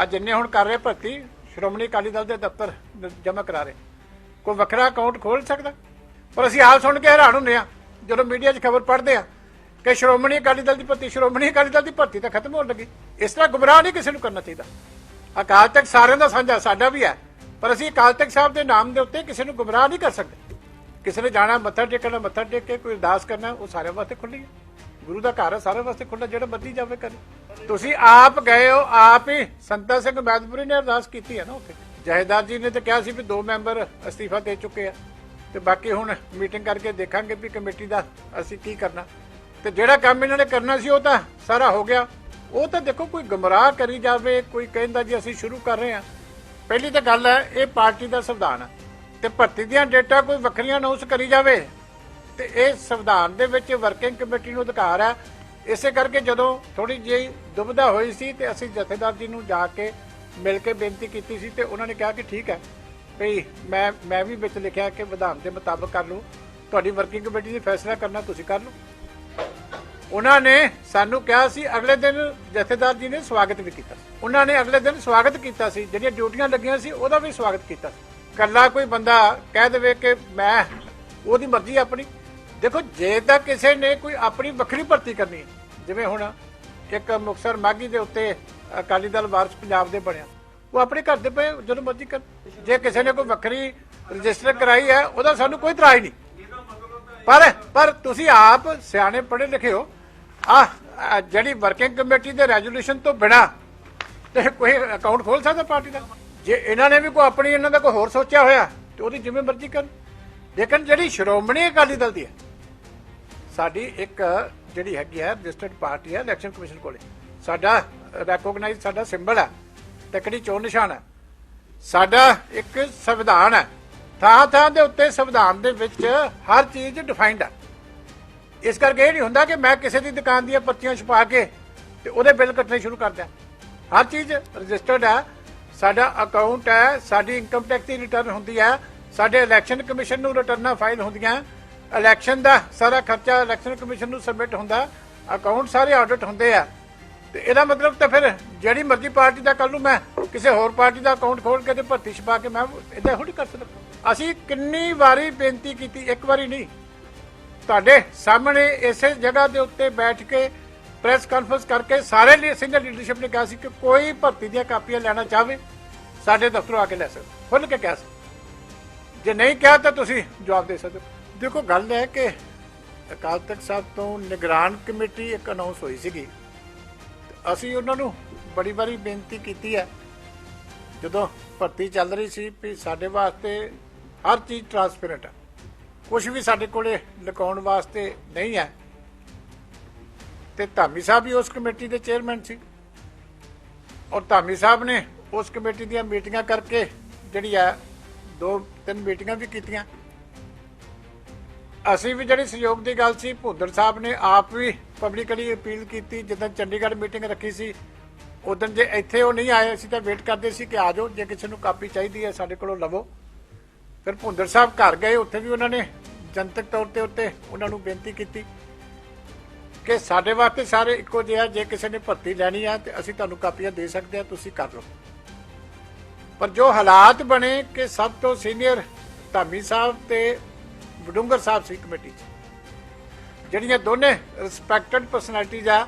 ਆ ਜਿੰਨੇ ਹੁਣ ਕਰ ਰਹੇ ਭਰਤੀ ਸ਼੍ਰੋਮਣੀ ਅਕਾਲੀ ਦਲ ਦੇ ਦਫ਼ਤਰ ਜਮ੍ਹਾਂ ਕਰਾ ਰਹੇ। ਕੋਈ ਵੱਖਰਾ ਅਕਾਊਂਟ ਖੋਲ ਸਕਦਾ? ਪਰ ਅਸੀਂ ਆਪ ਸੁਣ ਕੇ ਹੈਰਾਨ ਹੁੰਦੇ ਆ ਜਦੋਂ ਮੀਡੀਆ 'ਚ ਖਬਰ ਪੜ੍ਹਦੇ ਆ ਕਿ ਸ਼੍ਰੋਮਣੀ ਅਕਾਲੀ ਦਲ ਦੀ ਭਰਤੀ, ਸ਼੍ਰੋਮਣੀ ਅਕਾਲੀ ਦਲ ਦੀ ਭਰਤੀ ਤਾਂ ਖਤਮ ਹੋਣ ਲੱਗੀ। ਇਸ ਤਰ੍ਹਾਂ ਗੁੰਮਰਾਹ ਨਹੀਂ ਕਿਸੇ ਨੂੰ ਕਰਨਾ ਚਾਹੀਦਾ। ਅਕਾਲ ਤਖਤ ਸਾਰਿਆਂ ਦਾ ਸਾਂਝਾ ਸਾਡਾ ਵੀ ਹੈ, ਪਰ ਅਸੀਂ ਅਕਾਲ ਤਖਤ ਸਾਹਿਬ ਦੇ ਨਾਮ ਦੇ ਉੱਤੇ ਕਿਸੇ ਨੂੰ ਗੁੰਮਰਾਹ ਨਹੀਂ ਕਰ ਸਕਦੇ। ਕਿਸੇ ਨੇ ਜਾਣਾ, ਮੱਥਾ ਟੇਕਣਾ, ਮੱਥਾ ਟੇਕ ਕੇ ਕੋਈ ਅਰਦਾਸ ਕਰਨਾ, ਉਹ ਸਾਰਿਆਂ ਵਾਸਤੇ ਖੁੱਲੀ ਹੈ। ਗੁਰੂ ਦਾ ਘਰ ਹੈ ਸਾਰੇ ਵਾਸਤੇ ਖੁੱਲ੍ਹਾ, ਜਿਹੜਾ ਮਰਜ਼ੀ ਜਾਵੇ ਕਰੇ ਤੁਸੀਂ ਆਪ ਗਏ ਹੋ, ਆਪ ਹੀ ਸੰਤਾ ਸਿੰਘ ਮੈਦਪੁਰੀ ਨੇ ਅਰਦਾਸ ਕੀਤੀ ਹੈ ਨਾ ਉੱਥੇ। ਜਹੇਦਾਰ ਜੀ ਨੇ ਤਾਂ ਕਿਹਾ ਸੀ ਵੀ ਦੋ ਮੈਂਬਰ ਅਸਤੀਫਾ ਦੇ ਚੁੱਕੇ ਆ। ਤੇ ਬਾਕੀ ਹੁਣ ਮੀਟਿੰਗ ਕਰਕੇ ਦੇਖਾਂਗੇ ਵੀ ਕਮੇਟੀ ਦਾ ਅਸੀਂ ਕੀ ਕਰਨਾ। ਤੇ ਜਿਹੜਾ ਕੰਮ ਇਹਨਾਂ ਨੇ ਕਰਨਾ ਸੀ, ਉਹ ਤਾਂ ਸਾਰਾ ਹੋ ਗਿਆ। ਉਹ ਤਾਂ ਦੇਖੋ, ਕੋਈ ਗਮਰਾਹ ਕਰੀ ਜਾਵੇ, ਕੋਈ ਕਹਿੰਦਾ ਜੀ ਅਸੀਂ ਸ਼ੁਰੂ ਕਰ ਰਹੇ ਹਾਂ। ਪਹਿਲੀ ਤਾਂ ਗੱਲ ਹੈ, ਇਹ ਪਾਰਟੀ ਦਾ ਸੰਵਿਧਾਨ ਹੈ ਤੇ ਭਰਤੀ ਦੀਆਂ ਡੇਟਾ ਕੋਈ ਵੱਖਰੀਆਂ ਅਨਾਉਂਸ ਕਰੀ ਜਾਵੇ ਤੇ ਇਹ ਸੰਵਿਧਾਨ ਦੇ ਵਿੱਚ ਵਰਕਿੰਗ ਕਮੇਟੀ ਨੂੰ ਅਧਿਕਾਰ ਹੈ। ਇਸੇ ਕਰਕੇ ਜਦੋਂ ਥੋੜੀ ਜਿਹੀ ਦੁਬਿਧਾ ਹੋਈ ਸੀ ਤੇ ਅਸੀਂ ਜਥੇਦਾਰ ਜੀ ਨੂੰ ਜਾ ਕੇ ਮਿਲ ਕੇ ਬੇਨਤੀ ਕੀਤੀ ਸੀ ਤੇ ਉਹਨਾਂ ਨੇ ਕਿਹਾ ਕਿ ਠੀਕ ਹੈ, ਭਈ ਮੈਂ ਮੈਂ ਵੀ ਵਿੱਚ ਲਿਖਿਆ ਕਿ ਵਿਧਾਨ ਦੇ ਮੁਤਾਬਕ ਕਰ ਲਓ ਤੁਹਾਡੀ ਵਰਕਿੰਗ ਕਮੇਟੀ ਨੇ ਫੈਸਲਾ ਕਰਨਾ, ਤੁਸੀਂ ਕਰ ਲਓ। ਉਹਨਾਂ ਨੇ ਸਾਨੂੰ ਕਿਹਾ ਸੀ, ਅਗਲੇ ਦਿਨ ਜਥੇਦਾਰ ਜੀ ਨੇ ਸਵਾਗਤ ਵੀ ਕੀਤਾ ਉਹਨਾਂ ਨੇ ਅਗਲੇ ਦਿਨ ਸਵਾਗਤ ਕੀਤਾ ਸੀ, ਜਿਹੜੀਆਂ ਡਿਊਟੀਆਂ ਲੱਗੀਆਂ ਸੀ, ਉਹਦਾ ਵੀ ਸਵਾਗਤ ਕੀਤਾ ਸੀ। ਕੱਲਾ ਕੋਈ ਬੰਦਾ ਕਹਿ ਦੇਵੇ ਕਿ ਮੈਂ, ਉਹਦੀ ਮਰਜ਼ੀ ਆਪਣੀ। ਦੇਖੋ, ਜੇ ਤਾਂ ਕਿਸੇ ਨੇ ਕੋਈ ਆਪਣੀ ਵੱਖਰੀ ਭਰਤੀ ਕਰਨੀ ਹੈ, ਜਿਵੇਂ ਹੁਣ ਇੱਕ ਮੁਕਸਰ ਮਾਗੀ ਦੇ ਉੱਤੇ ਅਕਾਲੀ ਦਲ ਵਾਰਸ ਪੰਜਾਬ ਦੇ ਬਣਿਆ, ਉਹ ਆਪਣੇ ਘਰ ਦੇ ਪਏ, ਜਦੋਂ ਮਰਜ਼ੀ ਕਰ। ਜੇ ਕਿਸੇ ਨੇ ਕੋਈ ਵੱਖਰੀ ਰਜਿਸਟਰ ਕਰਾਈ ਹੈ, ਉਹਦਾ ਸਾਨੂੰ ਕੋਈ ਇਤਰਾਜ਼ ਨਹੀਂ। ਪਰ ਪਰ ਤੁਸੀਂ ਆਪ ਸਿਆਣੇ ਪੜ੍ਹੇ ਲਿਖੇ ਹੋ। ਆ ਜਿਹੜੀ ਵਰਕਿੰਗ ਕਮੇਟੀ ਦੇ ਰੈਜ਼ੋਲੂਸ਼ਨ ਤੋਂ ਬਿਨਾ ਤੇ ਕੋਈ ਅਕਾਊਂਟ ਖੋਲ ਸਕਦਾ ਪਾਰਟੀ ਦਾ? ਜੇ ਇਹਨਾਂ ਨੇ ਵੀ ਕੋਈ ਆਪਣੀ, ਇਹਨਾਂ ਦਾ ਕੋਈ ਹੋਰ ਸੋਚਿਆ ਹੋਇਆ, ਤੇ ਉਹਦੀ ਜਿਵੇਂ ਮਰਜ਼ੀ ਕਰਨ। ਲੇਕਿਨ ਜਿਹੜੀ ਸ਼੍ਰੋਮਣੀ ਅਕਾਲੀ ਦਲ ਦੀ ਹੈ ਸਾਡੀ ਇੱਕ ਜਿਹੜੀ ਹੈਗੀ ਹੈ ਰਜਿਸਟਰਡ ਪਾਰਟੀ ਹੈ ਇਲੈਕਸ਼ਨ ਕਮਿਸ਼ਨ ਕੋਲੇ। ਸਾਡਾ ਰੈਕੋਗਨਾਈਜ਼ ਸਾਡਾ ਸਿੰਬਲ ਹੈ, ਤਕੜੀ ਚੋਣ ਨਿਸ਼ਾਨ ਹੈ। ਸਾਡਾ ਇੱਕ ਸੰਵਿਧਾਨ ਹੈ, ਥਾਂ ਥਾਂ ਦੇ ਉੱਤੇ ਸੰਵਿਧਾਨ ਦੇ ਵਿੱਚ ਹਰ ਚੀਜ਼ ਡਿਫਾਈਨਡ ਹੈ। ਇਸ ਕਰਕੇ ਇਹ ਨਹੀਂ ਹੁੰਦਾ ਕਿ ਮੈਂ ਕਿਸੇ ਦੀ ਦੁਕਾਨ ਦੀਆਂ ਪਰਚੀਆਂ ਛਪਾ ਕੇ ਤੇ ਉਹਦੇ ਬਿੱਲ ਕੱਟਣੇ ਸ਼ੁਰੂ ਕਰ ਹਰ ਚੀਜ਼ ਰਜਿਸਟਰਡ ਹੈ, ਸਾਡਾ ਅਕਾਊਂਟ ਹੈ, ਸਾਡੀ ਇਨਕਮ ਟੈਕਸ ਦੀ ਰਿਟਰਨ ਹੁੰਦੀ ਹੈ, ਸਾਡੇ ਇਲੈਕਸ਼ਨ ਕਮਿਸ਼ਨ ਨੂੰ ਰਿਟਰਨਾਂ ਫਾਈਲ ਹੁੰਦੀਆਂ ਇਲੈਕਸ਼ਨ ਦਾ ਸਾਰਾ ਖਰਚਾ ਇਲੈਕਸ਼ਨ ਕਮਿਸ਼ਨ ਨੂੰ ਸਬਮਿਟ ਹੁੰਦਾ। ਅਕਾਊਂਟ ਸਾਰੇ ਆਡਿਟ ਹੁੰਦੇ ਆ। ਤੇ ਇਹਦਾ ਮਤਲਬ ਤਾਂ ਫਿਰ ਜਿਹੜੀ ਮਰਜ਼ੀ ਪਾਰਟੀ ਦਾ ਕੱਲ ਨੂੰ ਮੈਂ ਕਿਸੇ ਹੋਰ ਪਾਰਟੀ ਦਾ ਅਕਾਊਂਟ ਖੋਲ ਕੇ ਤੇ ਭਰਤੀ ਛਪਾ ਕੇ ਮੈਂ ਇਦਾਂ ਥੋੜੀ ਕਰ ਸਕਦਾ। ਅਸੀਂ ਕਿੰਨੀ ਵਾਰੀ ਬੇਨਤੀ ਕੀਤੀ, ਇੱਕ ਵਾਰੀ ਨਹੀਂ। ਤੁਹਾਡੇ ਸਾਹਮਣੇ ਇਸੇ ਜਗ੍ਹਾ ਦੇ ਉੱਤੇ ਬੈਠ ਕੇ ਪ੍ਰੈਸ ਕਾਨਫਰੰਸ ਕਰਕੇ ਸਾਰੇ ਲਈ ਸੀਨੀਅਰ ਲੀਡਰਸ਼ਿਪ ਨੇ ਕਿਹਾ ਸੀ ਕਿ ਕੋਈ ਭਰਤੀ ਦੀਆਂ ਕਾਪੀਆਂ ਲੈਣਾ ਚਾਹਵੇ, ਸਾਡੇ ਦਫ਼ਤਰ ਆ ਕੇ ਲੈ ਸਕਦਾ। ਖੁੱਲ੍ਹ ਕੇ ਕਿਹਾ ਸੀ ਜੇ ਨਹੀਂ ਕਿਹਾ ਤਾਂ ਤੁਸੀਂ ਜਵਾਬ ਦੇ ਸਕਦੇ ਹੋ। ਦੇਖੋ, ਗੱਲ ਹੈ ਕਿ ਅਕਾਲ ਤਖਤ ਸਾਹਿਬ ਤੋਂ ਨਿਗਰਾਨ ਕਮੇਟੀ ਇੱਕ ਅਨਾਉਂਸ ਹੋਈ ਸੀਗੀ। ਅਸੀਂ ਉਹਨਾਂ ਨੂੰ ਬੜੀ ਵਾਰੀ ਬੇਨਤੀ ਕੀਤੀ ਹੈ। ਜਦੋਂ ਭਰਤੀ ਚੱਲ ਰਹੀ ਸੀ ਵੀ ਸਾਡੇ ਵਾਸਤੇ ਹਰ ਚੀਜ਼ ਟਰਾਂਸਪੇਰੈਂਟ ਹੈ। ਕੁਝ ਵੀ ਸਾਡੇ ਕੋਲੇ ਲੁਕਾਉਣ ਵਾਸਤੇ ਨਹੀਂ ਹੈ। ਤੇ ਧਾਮੀ ਸਾਹਿਬ ਵੀ ਉਸ ਕਮੇਟੀ ਦੇ ਚੇਅਰਮੈਨ ਸੀ। ਔਰ ਧਾਮੀ ਸਾਹਿਬ ਨੇ ਉਸ ਕਮੇਟੀ ਦੀਆਂ ਮੀਟਿੰਗਾਂ ਕਰਕੇ ਜਿਹੜੀ ਆ ਦੋ ਤਿੰਨ ਮੀਟਿੰਗਾਂ ਵੀ ਕੀਤੀਆਂ। ਅਸੀਂ ਵੀ ਜਿਹੜੀ ਸਹਿਯੋਗ ਦੀ ਗੱਲ ਸੀ, ਭੁੱਦਰ ਸਾਹਿਬ ਨੇ ਆਪ ਵੀ ਪਬਲਿਕਲੀ ਅਪੀਲ ਕੀਤੀ, ਜਦੋਂ ਚੰਡੀਗੜ੍ਹ ਮੀਟਿੰਗ ਰੱਖੀ ਸੀ, ਉਦੋਂ ਜੇ ਇੱਥੇ ਉਹ ਨਹੀਂ ਆਏ, ਅਸੀਂ ਤਾਂ ਵੇਟ ਕਰਦੇ ਸੀ ਕਿ ਆ ਜਾਓ, ਜੇ ਕਿਸੇ ਨੂੰ ਕਾਪੀ ਚਾਹੀਦੀ ਹੈ ਸਾਡੇ ਕੋਲੋਂ ਲਵੋ। ਫਿਰ ਭੁੰਦਰ ਸਾਹਿਬ ਘਰ ਗਏ, ਉੱਥੇ ਵੀ ਉਹਨਾਂ ਨੇ ਜਨਤਕ ਤੌਰ ਤੇ ਉੱਤੇ ਉਹਨਾਂ ਨੂੰ ਬੇਨਤੀ ਕੀਤੀ ਕਿ ਸਾਡੇ ਵਾਸਤੇ ਸਾਰੇ ਇੱਕੋ ਜਿਹੇ ਆ ਜੇ ਕਿਸੇ ਨੇ ਭਰਤੀ ਲੈਣੀ ਆ, ਤੇ ਅਸੀਂ ਤੁਹਾਨੂੰ ਕਾਪੀਆਂ ਦੇ ਸਕਦੇ ਆ ਤੁਸੀਂ ਕਰ ਲਓ। ਪਰ ਜੋ ਹਾਲਾਤ ਬਣੇ ਕਿ ਸਭ ਤੋਂ ਸੀਨੀਅਰ ਧਾਮੀ ਸਾਹਿਬ ਤੇ ਵਡੂੰਗਰ ਸਾਹਿਬ ਸੀ ਕਮੇਟੀ 'ਚ। ਜਿਹੜੀਆਂ ਦੋਨੇ ਰਿਸਪੈਕਟਡ ਪਰਸਨੈਲਿਟੀਜ਼ ਆ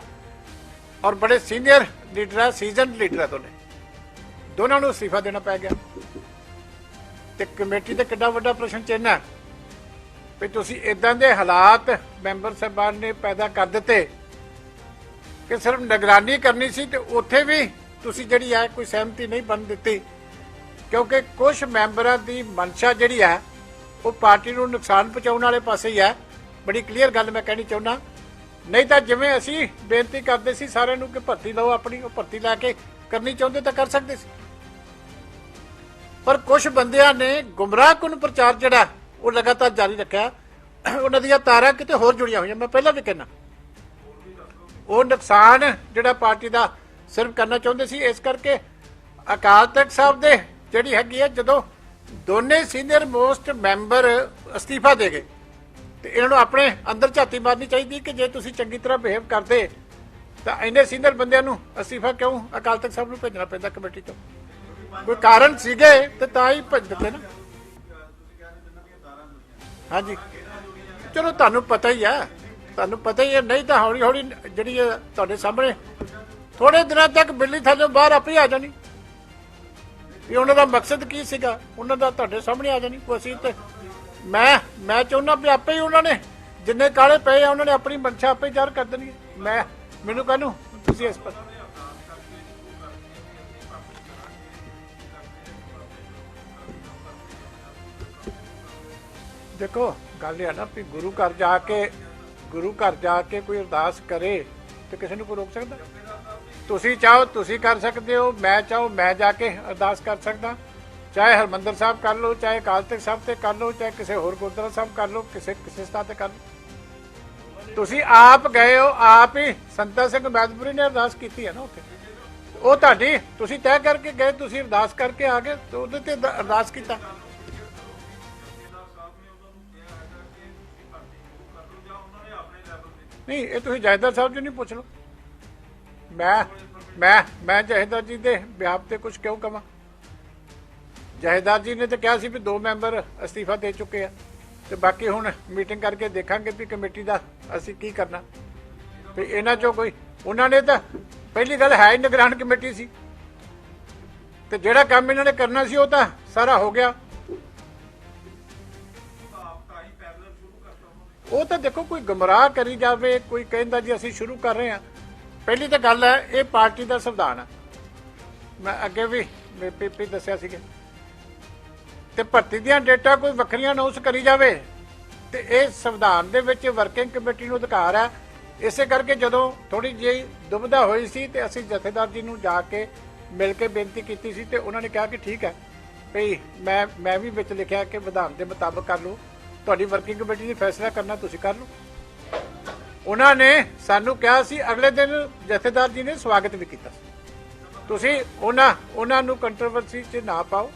ਔਰ ਬੜੇ ਸੀਨੀਅਰ ਲੀਡਰ ਆ ਸੀਜ਼ਨਡ ਲੀਡਰ ਆ ਦੋਨੇ। ਦੋਨਾਂ ਨੂੰ ਅਸਤੀਫਾ ਦੇਣਾ ਪੈ ਗਿਆ। ਤੇ ਕਮੇਟੀ ਤੇ ਕਿੱਡਾ ਵੱਡਾ ਪ੍ਰਸ਼ਨ ਚਿੰਨ੍ਹ ਹੈ ਵੀ ਤੁਸੀਂ ਇਦਾਂ ਦੇ ਹਾਲਾਤ ਮੈਂਬਰ ਸਾਹਿਬਾਨ ਨੇ ਪੈਦਾ ਕਰ ਦਿੱਤੇ ਕਿ ਸਿਰਫ ਨਿਗਰਾਨੀ ਕਰਨੀ ਸੀ ਤੇ ਉੱਥੇ ਵੀ ਤੁਸੀਂ ਜਿਹੜੀ ਹੈ ਕੋਈ ਸਹਿਮਤੀ ਨਹੀਂ ਬਣ ਦਿੱਤੀ। ਕਿਉਂਕਿ ਕੁਝ ਮੈਂਬਰਾਂ ਦੀ ਮਨਸ਼ਾ ਜਿਹੜੀ ਹੈ ਉਹ ਪਾਰਟੀ ਨੂੰ ਨੁਕਸਾਨ ਪਹੁੰਚਾਉਣ ਵਾਲੇ ਪਾਸੇ ਹੀ ਹੈ। ਬੜੀ ਕਲੀਅਰ ਗੱਲ ਮੈਂ ਕਹਿਣੀ ਚਾਹੁੰਦਾ। ਨਹੀਂ ਤਾਂ ਜਿਵੇਂ ਅਸੀਂ ਬੇਨਤੀ ਕਰਦੇ ਸੀ ਸਾਰਿਆਂ ਨੂੰ ਕਿ ਭਰਤੀ ਲਓ ਆਪਣੀ, ਉਹ ਭਰਤੀ ਲੈ ਕੇ ਕਰਨੀ ਚਾਹੁੰਦੇ ਤਾਂ ਕਰ ਸਕਦੇ ਸੀ। ਪਰ ਕੁਝ ਬੰਦਿਆਂ ਨੇ ਗੁੰਮਰਾਹਕੁਨ ਪ੍ਰਚਾਰ ਜਿਹੜਾ, ਉਹ ਲਗਾਤਾਰ ਜਾਰੀ ਰੱਖਿਆ। ਉਹਨਾਂ ਦੀਆਂ ਤਾਰਾਂ ਕਿਤੇ ਹੋਰ ਜੁੜੀਆਂ ਹੋਈਆਂ। ਮੈਂ ਪਹਿਲਾਂ ਵੀ ਕਹਿਣਾ ਉਹ ਨੁਕਸਾਨ ਜਿਹੜਾ ਪਾਰਟੀ ਦਾ ਸਿਰਫ ਕਰਨਾ ਚਾਹੁੰਦੇ ਸੀ, ਇਸ ਕਰਕੇ ਅਕਾਲ ਤਖਤ ਸਾਹਿਬ ਦੇ ਜਿਹੜੀ ਹੈਗੀ ਹੈ ਜਦੋਂ ਦੋਨੇ ਸੀਨੀਅਰ ਮੋਸਟ ਮੈਂਬਰ ਅਸਤੀਫਾ ਦੇ ਗਏ। ਤੇ ਇਹਨਾਂ ਨੂੰ ਆਪਣੇ ਅੰਦਰ ਝਾਤੀ ਮਾਰਨੀ ਚਾਹੀਦੀ ਕਿ ਜੇ ਤੁਸੀਂ ਚੰਗੀ ਤਰ੍ਹਾਂ ਬਿਹੇਵ ਕਰਦੇ, ਤਾਂ ਇੰਨੇ ਸੀਨੀਅਰ ਬੰਦਿਆਂ ਨੂੰ ਅਸਤੀਫਾ ਕਿਉਂ ਅਕਾਲ ਤਖਤ ਸਾਹਿਬ ਨੂੰ ਭੇਜਣਾ ਪੈਂਦਾ ਕਮੇਟੀ ਤੋਂ ਕੋਈ ਕਾਰਨ ਸੀਗੇ ਤੇ ਤਾਂ ਹੀ ਭੇਜ ਦਿੱਤੇ ਨਾ। ਹਾਂਜੀ। ਚਲੋ ਤੁਹਾਨੂੰ ਪਤਾ ਹੀ ਆ। ਤੁਹਾਨੂੰ ਪਤਾ ਹੀ ਹੈ ਨਹੀਂ ਤਾਂ ਹੌਲੀ ਹੌਲੀ ਜਿਹੜੀ ਇਹ ਤੁਹਾਡੇ ਸਾਹਮਣੇ ਥੋੜੇ ਦਿਨਾਂ ਤੱਕ ਬਿੱਲੀ ਥੱਲੇ ਬਾਹਰ ਆਪੇ ਆ ਜਾਣੀ। ਵੀ ਉਹਨਾਂ ਦਾ ਮਕਸਦ ਕੀ ਸੀਗਾ? ਉਹਨਾਂ ਦਾ ਤੁਹਾਡੇ ਸਾਹਮਣੇ ਆ ਜਾਣੀ। ਕੋਈ ਤੇ ਮੈਂ ਮੈਂ ਚਾਹੁੰਦਾ ਵੀ ਆਪੇ ਹੀ ਉਹਨਾਂ ਨੇ ਜਿੰਨੇ ਕਾਲੇ ਪਏ ਆ, ਉਹਨਾਂ ਨੇ ਆਪਣੀ ਮਨਸ਼ਾ ਆਪੇ ਜ਼ਾਹਰ ਕਰ ਦੇਣੀ ਹੈ। ਮੈਂ, ਮੈਨੂੰ ਕਾਹਨੂੰ ਤੁਸੀਂ ਇਸ ਪਰ ਦੇਖੋ, ਗੱਲ ਇਹ ਆ ਨਾ ਵੀ ਗੁਰੂ ਘਰ ਜਾ ਕੇ, ਗੁਰੂ ਘਰ ਜਾ ਕੇ ਕੋਈ ਅਰਦਾਸ ਕਰੇ ਤੇ ਕਿਸੇ ਨੂੰ ਕੋਈ ਰੋਕ ਸਕਦਾ? ਤੁਸੀਂ ਚਾਹੋ, ਤੁਸੀਂ ਕਰ ਸਕਦੇ ਹੋ। ਮੈਂ ਚਾਹੋ, ਮੈਂ ਜਾ ਕੇ ਅਰਦਾਸ ਕਰ ਸਕਦਾ। ਚਾਹੇ ਹਰਮੰਦਰ ਸਾਹਿਬ ਕਰ ਲਓ, ਚਾਹੇ ਅਕਾਲ ਤਖਤ ਸਾਹਿਬ ਤੇ ਕਰ ਲਓ, ਚਾਹੇ ਕਿਸੇ ਹੋਰ ਗੁਰਦੁਆਰਾ ਸਾਹਿਬ ਕਰ ਲਓ, ਕਿਸੇ ਕਿਸੇ ਸਥਾਨ ਤੇ ਕਰ ਲਓ। ਤੁਸੀਂ ਆਪ ਗਏ ਹੋ, ਆਪ ਹੀ ਸੰਤਾ ਸਿੰਘ ਮੈਦਪੁਰੀ ਨੇ ਅਰਦਾਸ ਕੀਤੀ ਹੈ ਨਾ ਉੱਥੇ। ਉਹ ਤੁਹਾਡੀ, ਤੁਸੀਂ ਤੈਅ ਕਰਕੇ ਗਏ, ਤੁਸੀਂ ਅਰਦਾਸ ਕਰਕੇ ਆ ਗਏ, ਤੇ ਉਹਦੇ ਤੇ ਅਰਦਾਸ ਕੀਤਾ। ਨਹੀਂ, ਇਹ ਤੁਸੀਂ ਜਾਇਦਾਦ ਸਾਹਿਬ ਜੀ ਨਹੀਂ ਪੁੱਛ ਲਓ। ਮੈਂ ਮੈਂ ਮੈਂ ਜਹੇਦਾਰ ਜੀ ਦੇ ਵਿਆਹ ਤੇ ਕੁਝ ਕਿਉਂ ਕਵਾਂ? ਜਹੇਦਾਰ ਜੀ ਨੇ ਤਾਂ ਕਿਹਾ ਸੀ ਵੀ ਦੋ ਮੈਂਬਰ ਅਸਤੀਫਾ ਦੇ ਚੁੱਕੇ ਆ। ਤੇ ਬਾਕੀ ਹੁਣ ਮੀਟਿੰਗ ਕਰਕੇ ਦੇਖਾਂਗੇ ਵੀ ਕਮੇਟੀ ਦਾ ਅਸੀਂ ਕੀ ਕਰਨਾ। ਵੀ ਇਹਨਾਂ ਚੋਂ ਕੋਈ, ਉਹਨਾਂ ਨੇ ਤਾਂ ਪਹਿਲੀ ਗੱਲ ਹੈ ਹੀ ਨਿਗਰਾਨ ਕਮੇਟੀ ਸੀ। ਤੇ ਜਿਹੜਾ ਕੰਮ ਇਹਨਾਂ ਨੇ ਕਰਨਾ ਸੀ ਉਹ ਤਾਂ ਸਾਰਾ ਹੋ ਗਿਆ। ਉਹ ਤਾਂ ਦੇਖੋ ਕੋਈ ਗਮਰਾਹ ਕਰੀ ਜਾਵੇ, ਕੋਈ ਕਹਿੰਦਾ ਜੀ ਅਸੀਂ ਸ਼ੁਰੂ ਕਰ ਰਹੇ ਹਾਂ। ਪਹਿਲੀ ਤਾਂ ਗੱਲ ਹੈ, ਇਹ ਪਾਰਟੀ ਦਾ ਸੰਵਿਧਾਨ ਹੈ। ਮੈਂ ਅੱਗੇ ਵੀ ਪੀਪੀ ਦੱਸਿਆ ਸੀਗਾ। ਤੇ ਭਰਤੀ ਦੀਆਂ ਡੇਟਾ ਕੋਈ ਵੱਖਰੀਆਂ ਅਨਾਉਂਸ ਕਰੀ ਜਾਵੇ, ਤੇ ਇਹ ਸੰਵਿਧਾਨ ਦੇ ਵਿੱਚ ਵਰਕਿੰਗ ਕਮੇਟੀ ਨੂੰ ਅਧਿਕਾਰ ਹੈ। ਇਸੇ ਕਰਕੇ ਜਦੋਂ ਥੋੜੀ ਜਿਹੀ ਦੁਬਿਧਾ ਹੋਈ ਸੀ ਤੇ ਅਸੀਂ ਜਥੇਦਾਰ ਜੀ ਨੂੰ ਜਾ ਕੇ ਮਿਲ ਕੇ ਬੇਨਤੀ ਕੀਤੀ ਸੀ ਤੇ ਉਹਨਾਂ ਨੇ ਕਿਹਾ ਕਿ ਠੀਕ ਹੈ, ਭਈ ਮੈਂ ਮੈਂ ਵੀ ਵਿੱਚ ਲਿਖਿਆ ਕਿ ਵਿਧਾਨ ਦੇ ਮੁਤਾਬਕ ਕਰ ਲਓ। ਤੁਹਾਡੀ ਵਰਕਿੰਗ ਕਮੇਟੀ ਨੇ ਫੈਸਲਾ ਕਰਨਾ, ਤੁਸੀਂ ਕਰ ਲਓ। ਉਹਨਾਂ ਨੇ ਸਾਨੂੰ ਕਿਹਾ ਸੀ, ਅਗਲੇ ਦਿਨ ਜਥੇਦਾਰ ਜੀ ਨੇ ਸਵਾਗਤ ਵੀ ਕੀਤਾ ਤੁਸੀਂ ਉਹਨਾਂ ਉਹਨਾਂ ਨੂੰ ਕੰਟਰੋਵਰਸੀ 'ਚ ਨਾ ਪਾਓ।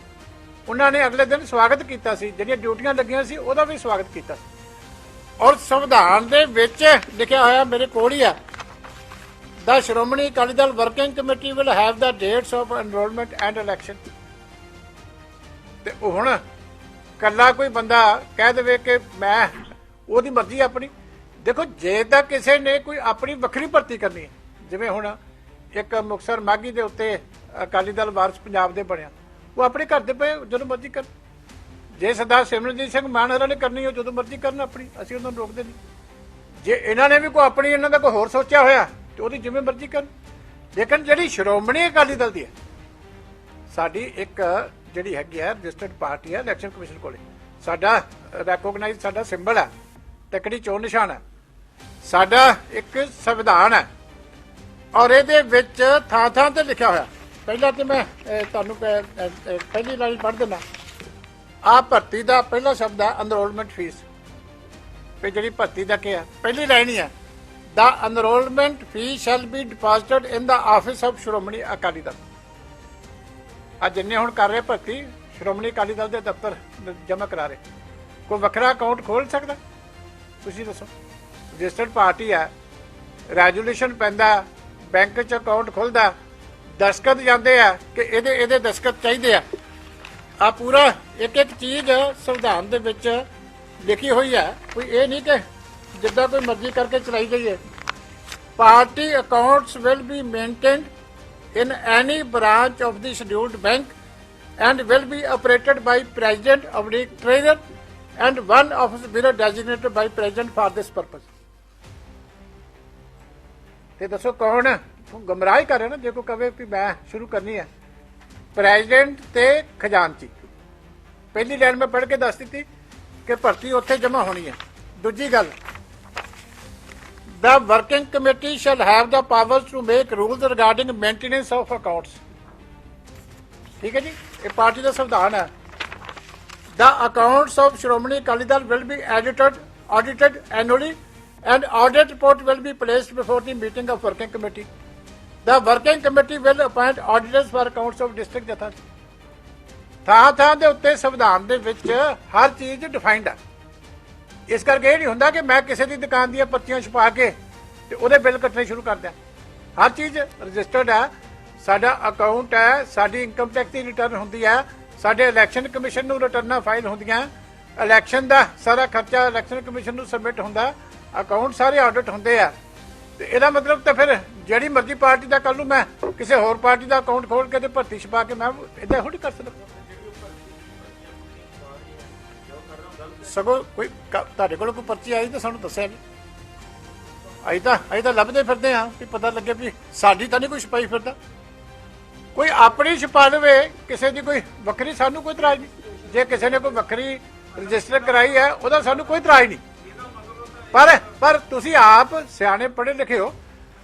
ਉਹਨਾਂ ਨੇ ਅਗਲੇ ਦਿਨ ਸਵਾਗਤ ਕੀਤਾ ਸੀ, ਜਿਹੜੀਆਂ ਡਿਊਟੀਆਂ ਲੱਗੀਆਂ ਸੀ, ਉਹਦਾ ਵੀ ਸਵਾਗਤ ਕੀਤਾ ਸੀ। ਔਰ ਸੰਵਿਧਾਨ ਦੇ ਵਿੱਚ ਲਿਖਿਆ ਹੋਇਆ ਮੇਰੇ ਕੋਲ ਹੀ ਆ the Shiromani Akali Dal working committee will have the dates of enrolment and election ਤੇ ਹੁਣ ਕੱਲਾ ਕੋਈ ਬੰਦਾ ਕਹਿ ਦੇਵੇ ਕਿ ਮੈਂ ਉਹਦੀ ਮਰਜ਼ੀ ਆਪਣੀ। ਦੇਖੋ, ਜੇ ਤਾਂ ਕਿਸੇ ਨੇ ਕੋਈ ਆਪਣੀ ਵੱਖਰੀ ਭਰਤੀ ਕਰਨੀ ਹੈ, ਜਿਵੇਂ ਹੁਣ ਇੱਕ ਮੁਕਸਰ ਮਾਗੀ ਦੇ ਉੱਤੇ ਅਕਾਲੀ ਦਲ ਵਾਰਸ ਪੰਜਾਬ ਦੇ ਬਣਿਆ, ਉਹ ਆਪਣੇ ਘਰ ਦੇ ਪਏ, ਜਦੋਂ ਮਰਜ਼ੀ ਕਰ ਜੇ ਸਰਦਾਰ ਸਿਮਰਨਜੀਤ ਸਿੰਘ ਮਾਨਹਰਾ ਨੇ ਕਰਨੀ ਹੋ ਜਦੋਂ ਮਰਜ਼ੀ ਕਰਨ ਆਪਣੀ, ਅਸੀਂ ਉਹਨਾਂ ਨੂੰ ਰੋਕਦੇ ਨਹੀਂ। ਜੇ ਇਹਨਾਂ ਨੇ ਵੀ ਕੋਈ ਆਪਣੀ, ਇਹਨਾਂ ਦਾ ਕੋਈ ਹੋਰ ਸੋਚਿਆ ਹੋਇਆ, ਤੇ ਉਹਦੀ ਜਿਵੇਂ ਮਰਜ਼ੀ ਕਰਨ। ਲੇਕਿਨ ਜਿਹੜੀ ਸ਼੍ਰੋਮਣੀ ਅਕਾਲੀ ਦਲ ਦੀ ਹੈ, ਸਾਡੀ ਇੱਕ ਜਿਹੜੀ ਹੈਗੀ ਹੈ, ਰਜਿਸਟਰਡ ਪਾਰਟੀ ਹੈ, ਇਲੈਕਸ਼ਨ ਕਮਿਸ਼ਨ ਕੋਲੇ। ਸਾਡਾ ਰੈਕੋਗਨਾਈਜ਼ ਸਾਡਾ ਸਿੰਬਲ ਹੈ, ਤਕੜੀ ਚੋਣ ਨਿਸ਼ਾਨ ਹੈ। ਸਾਡਾ ਇੱਕ ਸੰਵਿਧਾਨ ਹੈ। ਔਰ ਇਹਦੇ ਵਿੱਚ ਥਾਂ ਥਾਂ ਤੇ ਲਿਖਿਆ ਹੋਇਆ। ਪਹਿਲਾਂ ਤੇ ਮੈਂ ਤੁਹਾਨੂੰ ਪਹਿਲੀ ਲਾਈਨ ਪੜ੍ਹ ਦਿੰਦਾ। ਆ ਭਰਤੀ ਦਾ ਪਹਿਲਾ ਸ਼ਬਦ ਹੈ ਅਨਰੋਲਮੈਂਟ ਫੀਸ ਤੇ ਜਿਹੜੀ ਭਰਤੀ ਦਾ ਕੀ ਹੈ? ਪਹਿਲੀ ਲਾਈਨ ਹੀ ਹੈ। The enrolment fee shall be deposited in the office of Shiromani Akali Dal. ਅੱਜ ਜਿੰਨੇ ਹੁਣ ਕਰ ਰਹੇ ਭਰਤੀ, ਸ਼੍ਰੋਮਣੀ ਅਕਾਲੀ ਦਲ ਦੇ ਦਫ਼ਤਰ ਜਮ੍ਹਾਂ ਕਰਾ ਰਹੇ। ਕੋਈ ਵੱਖਰਾ ਅਕਾਊਂਟ ਖੋਲ ਸਕਦਾ? ਤੁਸੀਂ ਦੱਸੋ। ਰਜਿਸਟਰਡ ਪਾਰਟੀ ਹੈ ਰੈਜੂਲੇਸ਼ਨ ਪੈਂਦਾ ਬੈਂਕ ਚ ਅਕਾਊਂਟ ਖੁੱਲਦਾ ਦਸਖਤ ਜਾਂਦੇ ਆ ਕਿ ਇਹਦੇ ਇਹਦੇ ਦਸਖਤ ਚਾਹੀਦੇ ਆ ਆ ਪੂਰਾ ਇੱਕ ਇੱਕ ਚੀਜ਼ ਸੰਵਿਧਾਨ ਦੇ ਵਿੱਚ ਲਿਖੀ ਹੋਈ ਹੈ ਕੋਈ ਇਹ ਨਹੀਂ ਕਿ ਜਿੱਦਾਂ ਕੋਈ ਮਰਜ਼ੀ ਕਰਕੇ ਚਲਾਈ ਜਾਈਏ party accounts will be maintained in any branch of the scheduled bank and will be operated by president of the treasurer and one office bureau designated by president for this purpose ਤੇ ਦੱਸੋ ਕੌਣ ਹੈ? ਉਹ ਗਮਰਾਹ ਹੀ ਕਰ ਰਿਹਾ ਨਾ ਜੇ ਕੋਈ ਕਵੇ ਵੀ ਮੈਂ ਸ਼ੁਰੂ ਕਰਨੀ ਹੈ ਪ੍ਰੈਜ਼ੀਡੈਂਟ ਤੇ ਖਜ਼ਾਨਚੀ ਪਹਿਲੀ ਲਾਈਨ ਮੈਂ ਪੜ੍ਹ ਕੇ ਦੱਸ ਦਿੱਤੀ ਕਿ ਭਰਤੀ ਉੱਥੇ ਜਮ੍ਹਾਂ ਹੋਣੀ ਹੈ ਦੂਜੀ ਗੱਲ The working committee shall have the powers to make rules regarding maintenance of accounts. ਠੀਕ ਹੈ ਜੀ ਇਹ ਪਾਰਟੀ ਦਾ ਸੰਵਿਧਾਨ ਹੈ The accounts of Sh੍ਰੋਮਣੀ Akali Dal will be audited, audited annually and audit report will be placed before the meeting of working committee. The working committee will appoint auditors for accounts of district ਜਥਾ ਥਾਂ ਥਾਂ ਦੇ ਉੱਤੇ ਸੰਵਿਧਾਨ ਦੇ ਵਿੱਚ ਹਰ ਚੀਜ਼ ਡਿਫਾਈਨਡ ਆ। ਇਸ ਕਰਕੇ ਇਹ ਨਹੀਂ ਹੁੰਦਾ ਕਿ ਮੈਂ ਕਿਸੇ ਦੀ ਦੁਕਾਨ ਦੀਆਂ ਪਰਚੀਆਂ ਛਪਾ ਕੇ ਤੇ ਉਹਦੇ ਬਿੱਲ ਕੱਟਣੇ ਸ਼ੁਰੂ ਕਰ ਦਿਆਂ। ਹਰ ਚੀਜ਼ ਰਜਿਸਟਰਡ ਹੈ ਸਾਡਾ ਅਕਾਊਂਟ ਹੈ, ਸਾਡੀ ਇਨਕਮ ਟੈਕਸ ਦੀ ਰਿਟਰਨ ਹੁੰਦੀ ਹੈ ਸਾਡੇ ਇਲੈਕਸ਼ਨ ਕਮਿਸ਼ਨ ਨੂੰ ਰਿਟਰਨਾਂ ਫਾਈਲ ਹੁੰਦੀਆਂ। ਇਲੈਕਸ਼ਨ ਦਾ ਸਾਰਾ ਖਰਚਾ ਇਲੈਕਸ਼ਨ ਕਮਿਸ਼ਨ ਨੂੰ ਸਬਮਿਟ ਹੁੰਦਾ। ਅਕਾਊਂਟ ਸਾਰੇ ਆਡਿਟ ਹੁੰਦੇ ਆ। ਤੇ ਇਹਦਾ ਮਤਲਬ ਤਾਂ ਫਿਰ ਜਿਹੜੀ ਮਰਜ਼ੀ ਪਾਰਟੀ ਦਾ ਕੱਲ ਨੂੰ ਮੈਂ, ਕਿਸੇ ਹੋਰ ਪਾਰਟੀ ਦਾ ਅਕਾਊਂਟ ਖੋਲ ਕੇ ਤੇ ਭਰਤੀ ਛਪਾ ਕੇ ਮੈਂ ਇਦਾਂ ਥੋੜੀ ਕਰ ਸਕਦਾ। ਸਗੋਂ ਕੋਈ ਕ- ਤੁਹਾਡੇ ਕੋਲ ਕੋਈ ਪਰਚੀ ਆਈ ਤਾਂ ਸਾਨੂੰ ਦੱਸਿਆ ਨਹੀਂ ਅਸੀਂ ਤਾਂ ਅਸੀਂ ਤਾਂ ਲੱਭਦੇ ਫਿਰਦੇ ਆ ਵੀ ਪਤਾ ਲੱਗੇ ਵੀ ਸਾਡੀ ਤਾਂ ਨਹੀਂ ਕੋਈ ਛਪਾਈ ਫਿਰਦਾ। ਕੋਈ ਆਪਣੀ ਛਪਾ ਲਵੇ, ਕਿਸੇ ਦੀ ਕੋਈ ਵੱਖਰੀ ਸਾਨੂੰ ਕੋਈ ਇਤਰਾਜ਼ ਨਹੀਂ ਜੇ ਕਿਸੇ ਨੇ ਕੋਈ ਵੱਖਰੀ ਰਜਿਸਟਰ ਕਰਾਈ ਹੈ, ਉਹਦਾ ਸਾਨੂੰ ਕੋਈ ਇਤਰਾਜ਼ ਨਹੀਂ ਪਰ ਪਰ ਤੁਸੀਂ ਆਪ ਸਿਆਣੇ ਪੜ੍ਹੇ ਲਿਖੇ ਹੋ।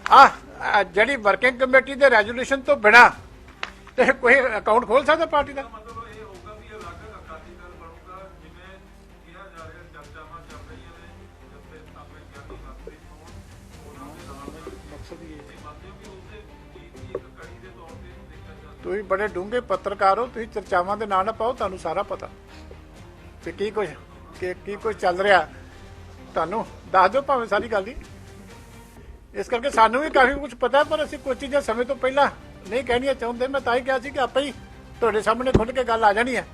ਆ ਜਿਹੜੀ ਵਰਕਿੰਗ ਕਮੇਟੀ ਦੇ ਰੈਜ਼ੋਲੂਸ਼ਨ ਤੋਂ ਬਿਨਾ ਤੇ ਕੋਈ ਅਕਾਊਂਟ ਖੋਲ ਸਕਦਾ ਪਾਰਟੀ ਦਾ? ਤੇ ਤੁਸੀਂ ਬੜੇ ਡੂੰਘੇ ਪੱਤਰਕਾਰ ਹੋ ਤੁਸੀਂ ਚਰਚਾਵਾਂ ਦੇ ਨਾਂ ਨਾ ਪਾਓ ਤੁਹਾਨੂੰ ਸਾਰਾ ਪਤਾ। ਕਿ ਕੀ ਕੁਝ ਕੀ ਕੁਝ ਚੱਲ ਰਿਹਾ? ਤੁਹਾਨੂੰ ਦੱਸ ਦਿਓ ਭਾਵੇਂ ਸਾਰੀ ਗੱਲ ਹੀ। ਇਸ ਕਰਕੇ ਸਾਨੂੰ ਵੀ ਕਾਫੀ ਕੁਝ ਪਤਾ, ਪਰ ਅਸੀਂ ਕੁਝ ਚੀਜ਼ਾਂ ਸਮੇਂ ਤੋਂ ਪਹਿਲਾਂ ਨਹੀਂ ਕਹਿਣੀਆਂ ਚਾਹੁੰਦੇ। ਮੈਂ ਤਾਂ ਹੀ ਕਿਹਾ ਸੀ ਕਿ ਆਪੇ ਹੀ ਤੁਹਾਡੇ ਸਾਹਮਣੇ ਖੁੱਲ ਕੇ ਗੱਲ ਆ ਜਾਣੀ ਹੈ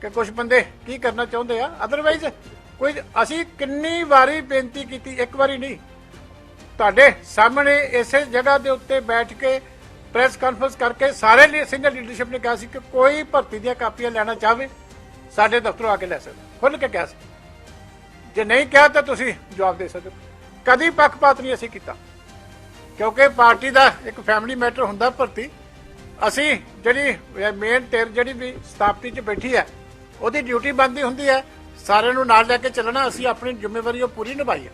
ਕਿ ਕੁਝ ਬੰਦੇ ਕੀ ਕਰਨਾ ਚਾਹੁੰਦੇ ਆ। ਅਦਰਵਾਈਜ਼ ਕੋਈ ਅਸੀਂ ਕਿੰਨੀ ਵਾਰੀ ਬੇਨਤੀ ਕੀਤੀ, ਇੱਕ ਵਾਰੀ ਨਹੀਂ। ਤੁਹਾਡੇ ਸਾਹਮਣੇ ਇਸੇ ਜਗ੍ਹਾ ਦੇ ਉੱਤੇ ਬੈਠ ਕੇ ਪ੍ਰੈਸ ਕਾਨਫਰੰਸ ਕਰਕੇ ਸਾਰੇ ਲਈ ਸਿੰਗਲ ਲੀਡਰਸ਼ਿਪ ਨੇ ਕਿਹਾ ਸੀ ਕਿ ਕੋਈ ਭਰਤੀ ਦੀਆਂ ਕਾਪੀਆਂ ਲੈਣਾ ਚਾਹਵੇ, ਸਾਡੇ ਦਫ਼ਤਰੋਂ ਆ ਕੇ ਲੈ ਸਕਦਾ। ਖੁੱਲ ਕੇ ਕਿਹਾ ਸੀ। ਜੇ ਨਹੀਂ ਕਿਹਾ ਤਾਂ ਤੁਸੀਂ ਜਵਾਬ ਦੇ ਸਕਦੇ ਹੋ। ਕਦੀ ਪੱਖਪਾਤ ਨਹੀਂ ਅਸੀਂ ਕੀਤਾ। ਕਿਉਂਕਿ ਪਾਰਟੀ ਦਾ ਇੱਕ ਫੈਮਿਲੀ ਮੈਟਰ ਹੁੰਦਾ ਭਰਤੀ। ਅਸੀਂ ਜਿਹੜੀ ਮੇਨ ਟੇਰ ਜਿਹੜੀ ਵੀ ਸਥਾਪਤੀ 'ਚ ਬੈਠੀ ਹੈ, ਉਹਦੀ ਡਿਊਟੀ ਬੰਦੀ ਹੁੰਦੀ ਹੈ। ਸਾਰਿਆਂ ਨੂੰ ਨਾਲ ਲੈ ਕੇ ਚੱਲਣਾ, ਅਸੀਂ ਆਪਣੀ ਜ਼ਿੰਮੇਵਾਰੀ ਉਹ ਪੂਰੀ ਨਿਭਾਈ ਹੈ।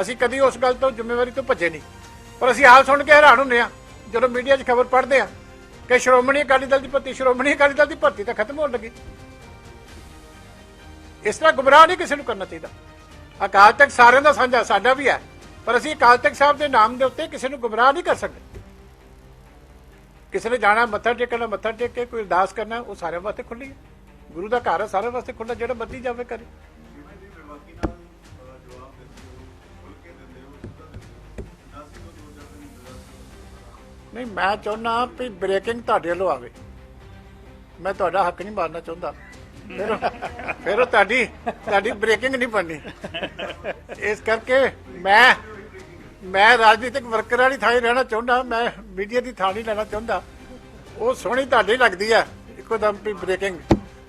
ਅਸੀਂ ਕਦੀ ਉਸ ਗੱਲ ਤੋਂ ਜ਼ਿੰਮੇਵਾਰੀ ਤੋਂ ਭੱਜੇ ਨਹੀਂ। ਪਰ ਅਸੀਂ ਹਾਲ ਸੁਣ ਕੇ ਹੈਰਾਨ ਹੁੰਦੇ ਆ ਜਦੋਂ ਮੀਡੀਆ 'ਚ ਖਬਰ ਪੜ੍ਹਦੇ ਆ ਕਿ ਸ਼੍ਰੋਮਣੀ ਅਕਾਲੀ ਦਲ ਦੀ ਭਰਤੀ, ਸ਼੍ਰੋਮਣੀ ਅਕਾਲੀ ਦਲ ਦੀ ਭਰਤੀ ਤਾਂ ਖਤਮ ਹੋਣ ਲੱਗੀ। ਇਸ ਤਰ੍ਹਾਂ ਗੁੰਮਰਾਹ ਨਹੀਂ ਕਿਸੇ ਨੂੰ ਕਰਨਾ ਚਾਹੀਦਾ। ਅਕਾਲ ਤਖਤ ਸਾਰਿਆਂ ਦਾ ਸਾਂਝਾ, ਸਾਡਾ ਵੀ ਹੈ। ਪਰ ਅਸੀਂ ਅਕਾਲ ਤਖਤ ਸਾਹਿਬ ਦੇ ਨਾਮ ਦੇ ਉੱਤੇ ਕਿਸੇ ਨੂੰ ਗੁੰਮਰਾਹ ਨਹੀਂ ਕਰ ਸਕਦੇ। ਕਿਸੇ ਨੇ ਜਾਣਾ, ਮੱਥਾ ਟੇਕਣਾ, ਮੱਥਾ ਟੇਕ ਕੇ ਕੋਈ ਅਰਦਾਸ ਕਰਨਾ, ਉਹ ਸਾਰਿਆਂ ਵਾਸਤੇ ਖੁੱਲੀ ਹੈ। ਗੁਰੂ ਦਾ ਘਰ ਹੈ, ਸਾਰਿਆਂ ਵਾਸਤੇ ਖੁੱਲ੍ਹਾ, ਜਿਹੜਾ ਮਰਜ਼ੀ ਜਾਵੇ ਕਰੇ। ਨਹੀਂ, ਮੈਂ ਚਾਹੁੰਦਾ ਵੀ ਬ੍ਰੇਕਿੰਗ ਤੁਹਾਡੇ ਵੱਲੋਂ ਆਵੇ। ਮੈਂ ਤੁਹਾਡਾ ਹੱਕ ਨਹੀਂ ਮਾਰਨਾ ਚਾਹੁੰਦਾ। ਫਿਰ ਫਿਰ ਉਹ ਤੁਹਾਡੀ ਤੁਹਾਡੀ ਬ੍ਰੇਕਿੰਗ ਨਹੀਂ ਬਣਨੀ। ਇਸ ਕਰਕੇ ਮੈਂ ਮੈਂ ਰਾਜਨੀਤਿਕ ਵਰਕਰਾਂ ਦੀ ਥਾਂ ਹੀ ਰਹਿਣਾ ਚਾਹੁੰਦਾ, ਮੈਂ ਮੀਡੀਆ ਦੀ ਥਾਂ ਨਹੀਂ ਲੈਣਾ ਚਾਹੁੰਦਾ। ਉਹ ਸੋਹਣੀ ਤੁਹਾਡੀ ਲੱਗਦੀ ਆ ਇੱਕੋ ਦਮ ਵੀ ਬ੍ਰੇਕਿੰਗ